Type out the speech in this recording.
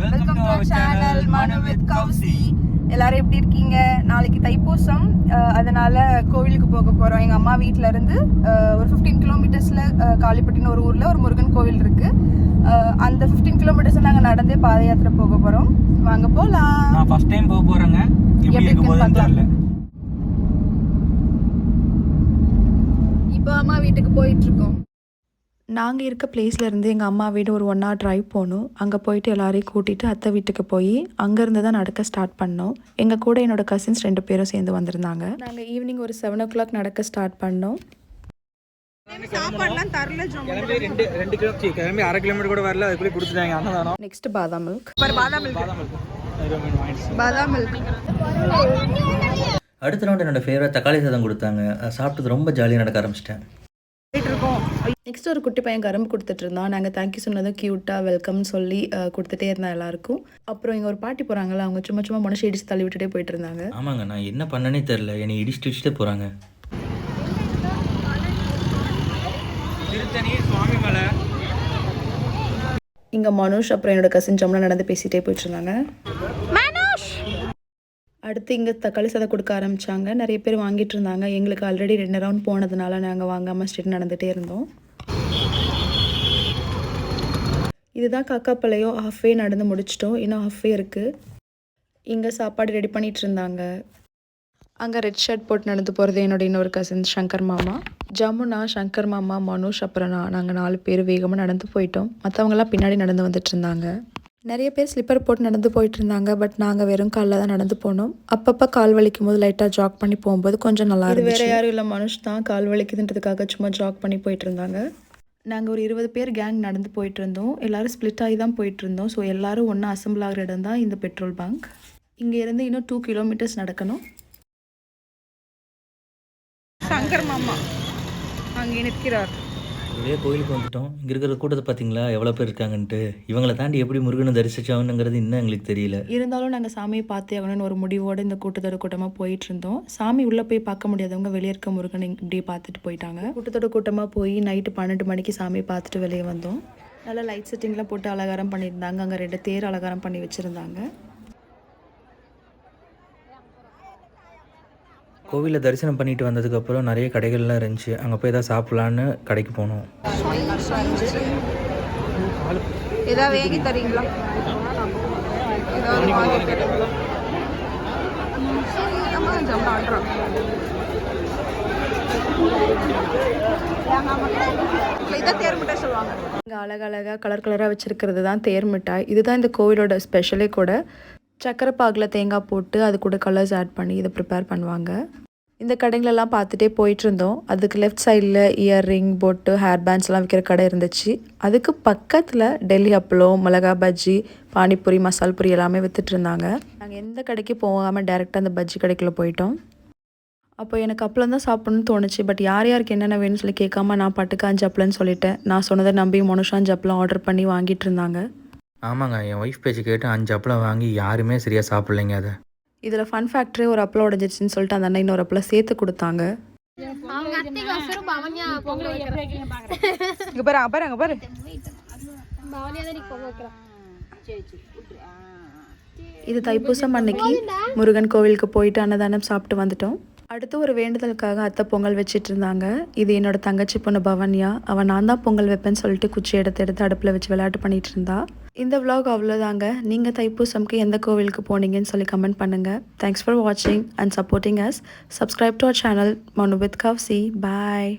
Welcome to our channel Manu with Kousi எல்லாரும் எப்படி இருக்கீங்க? நாளைக்கு தைப்பூசம். அதனால கோவிலுக்கு போக போறோம். எங்க அம்மா வீட்ல இருந்து ஒரு 15 கிலோமீட்டர்ஸ்ல காளிப்பட்டின ஒரு ஊர்ல ஒரு முருகன் கோவில் இருக்கு. அஹ், அந்த 15 கிலோமீட்டர்ஸ் நாங்க நடந்தே பாத யாத்திரை போக போறோம். வாங்க போலாம். நான் ஃபர்ஸ்ட் டைம் போக போறேங்க. எப்படி எப்படி இருக்க இருக்குன்னு. தெரியல. இப்போ அம்மா வீட்டுக்கு போயிட்டு இருக்கோம். நாங்கள் இருக்க பிளேஸ்ல இருந்து எங்கள் அம்மா வீடு ஒரு ஒன் ஹவர் டிரைவ் போகணும். அங்கே போயிட்டு எல்லாரையும் கூட்டிட்டு அத்தை வீட்டுக்கு போய் அங்கேருந்து தான் நடக்க ஸ்டார்ட் பண்ணோம். எங்கள் கூட என்னோட கசின்ஸ் ரெண்டு பேரும் சேர்ந்து வந்திருந்தாங்க. நாங்கள் ஈவினிங் ஒரு செவன் ஓ கிளாக் நடக்க ஸ்டார்ட் பண்ணோம். Next badam milk badam milk badam milk அடுத்த ரவுண்ட் என்னோட ஃபேவரட் தக்காளி சாதம் கொடுத்தாங்க. சாப்பிட்டது ரொம்ப ஜாலியாக நடக்க ஆரம்பிச்சிட்டேன் இருக்கோம் நெக்ஸ்ட் ஒரு குட்டி பையன் கரும்பு கொடுத்துட்டு இருந்தான். நாங்கள் தேங்க்யூ சொன்னதும் க்யூட்டாக வெல்கம் சொல்லி கொடுத்துட்டே இருந்தோம் எல்லாருக்கும். அப்புறம் இங்கே ஒரு பாட்டி போகிறாங்களா அவங்க சும்மா சும்மா மனுஷன் இடிச்சு தள்ளி விட்டுட்டே போயிட்டு இருந்தாங்க. ஆமாங்க நான் என்ன பண்ணனே தெரில என்னை இடிச்சுட்டு இடிச்சுட்டு போகிறாங்க திருத்தணி சுவாமி மலை. இங்கே மனுஷ் அப்புறம் என்னோட கசின் ஜம்னா நடந்து பேசிட்டே போயிட்டு இருந்தாங்க. அடுத்து இங்கே தக்காளி சாதம் கொடுக்க ஆரம்பிச்சாங்க. நிறைய பேர் வாங்கிட்டு இருந்தாங்க. எங்களுக்கு ஆல்ரெடி ரெண்டு ரவுண்ட் போனதுனால நாங்கள் வாங்காமல் ஸ்ட்ரெட் நடந்துகிட்டே இருந்தோம். இதுதான் காக்காப்பாளையம் ஹாஃப்வே நடந்து முடிச்சிட்டோம். இன்னும் ஹாஃப்வே இருக்குது இங்கே சாப்பாடு ரெடி பண்ணிகிட்டு இருந்தாங்க. அங்கே ரெட் ஷர்ட் போட்டு நடந்து போகிறது என்னோட இன்னொரு கசின் சங்கர் மாமா. ஜமுனா சங்கர் மாமா மனோஷ் அப்புறம் நான். நாங்கள் நாலு பேர் வேகமாக நடந்து போயிட்டோம். மற்றவங்களாம் பின்னாடி நடந்து வந்துட்டு இருந்தாங்க. நிறைய பேர் ஸ்லிப்பர் போட்டு நடந்து போயிட்டு இருந்தாங்க பட் நாங்கள் வெறும் காலில் தான் நடந்து போனோம். அப்பப்போ கால் வலிக்கும் போது லைட்டாக ஜாக் பண்ணி போகும்போது கொஞ்சம் நல்லா இருந்துச்சு வேறு யாரும் இல்லை மனுஷ் தான் கால் வலிக்குதுன்றதுக்காக சும்மா ஜாக் பண்ணி போயிட்டு இருந்தாங்க நாங்கள் ஒரு இருபது பேர் கேங் நடந்து போயிட்டு இருந்தோம் எல்லாரும் ஸ்ப்ளிட் ஆகி தான் போயிட்டு இருந்தோம் ஸோ எல்லாரும் ஒன்றா அசம்பிள் ஆகிற இடம் தான் இந்த பெட்ரோல் பங்க் இங்கே இருந்து இன்னும் டூ கிலோமீட்டர்ஸ் நடக்கணும். சங்கர் மாமா. அங்கே நிற்கிறார். ஒரே கோயிலுக்கு வந்துட்டோம். இங்கே இருக்கிற கூட்டத்தை பார்த்தீங்களா எவ்வளோ பேர் இருக்காங்கன்ட்டு. இவங்களை தாண்டி எப்படி முருகனை தரிசிச்சாங்கங்கிறது இன்னும் எங்களுக்கு தெரியல. இருந்தாலும் நாங்கள் சாமியை பார்த்தே ஆகணும்னு ஒரு முடிவோடு இந்த கூட்டத்தோட கூட்டமாக போயிட்டு இருந்தோம். சாமி உள்ளே போய் பார்க்க முடியாதவங்க வெளியே இருக்க முருகனை இப்படியே பார்த்துட்டு போயிட்டாங்க. கூட்டத்தோட கூட்டமாக போய் நைட்டு பன்னெண்டு மணிக்கு சாமியை பார்த்துட்டு வெளியே வந்தோம். நல்லா லைட் செட்டிங்லாம் போட்டு அலங்காரம் பண்ணியிருந்தாங்க. அங்கே ரெண்டு தேர் அலங்காரம் பண்ணி வச்சுருந்தாங்க. கோவிலில் தரிசனம் பண்ணிட்டு வந்ததுக்கப்புறம் நிறைய கடைகள்லாம் இருந்துச்சு. அங்கே போய் ஏதாவது சாப்பிட்லான்னு கடைக்கு போனோம். ஏதாவது வேகி தரீங்களா? ஏதாவது வாங்கி இங்கே அழகழகாக கலர் கலராக வச்சுருக்கிறது தான் தேர் மிட்டாய். இதுதான் இந்த கோவிலோட ஸ்பெஷலே கூட. சக்கரை பாகில் தேங்காய் போட்டு அது கூட கலர்ஸ் ஆட் பண்ணி இதை ப்ரிப்பேர் பண்ணுவாங்க. இந்த கடைங்களெல்லாம் பார்த்துட்டே போயிட்டுருந்தோம். அதுக்கு லெஃப்ட் சைடில் இயர்ரிங் பொட்டு ஹேர் பேண்ட்ஸ்லாம் விற்கிற கடை இருந்துச்சு. அதுக்கு பக்கத்தில் டெல்லி அப்பளம் மிளகா பஜ்ஜி பானிபூரி மசால் பூரி எல்லாமே விற்றுட்ருந்தாங்க இருந்தாங்க. நாங்கள் எந்த கடைக்கு போகாமல் டேரெக்டாக அந்த பஜ்ஜி கடைக்குள்ளே போயிட்டோம். அப்போ எனக்கு அப்பளம் தான் சாப்பிட்ணுன்னு தோணுச்சு. பட் யார் யாருக்கு என்னென்ன வேணும்னு சொல்லி கேட்காம நான் பாட்டுக்கு அஞ்சு அப்பளம்னு சொல்லிட்டேன். நான் சொன்னதை நம்பி மனுஷா அஞ்சு அப்பளம் ஆர்டர் பண்ணி வாங்கிட்டு இருந்தாங்க. ஆமாங்க என் ஒய்ஃப் பேச்சு கேட்டு அஞ்சு அப்பளம் வாங்கி யாருமே சரியாக சாப்பிட்லைங்க அதை. இதில் ஃபன் ஃபேக்ட்ரி ஒரு அப்பளம் உடஞ்சிருச்சுன்னு சொல்லிட்டு அந்த அண்ணன் இன்னொரு அப்பளம் சேர்த்து கொடுத்தாங்க. இங்கே பாரு பாரு அங்கே பாரு. இது தைப்பூசம் அன்னைக்கு முருகன் கோவிலுக்கு போயிட்டு அன்னதானம் சாப்பிட்டு வந்துட்டோம். அடுத்து ஒரு வேண்டுதலுக்காக அத்தை பொங்கல் வச்சிட்டு இருந்தாங்க. இது என்னோட தங்கச்சி பொண்ணு பவன்யா. அவன் நான் தான் பொங்கல் வைப்பேன்னு சொல்லிட்டு குச்சி எடுத்து எடுத்து அடுப்பில் வச்சு விளையாட்டு பண்ணிட்டு இருந்தா. இந்த விலாக் அவ்வளோதாங்க நீங்கள் தைப்பூசம்க்கு எந்த கோவிலுக்கு போனீங்கன்னு சொல்லி கமெண்ட் பண்ணுங்கள் தேங்க்ஸ் ஃபார் வாட்சிங் and supporting us subscribe to our channel Manu with Kousi bye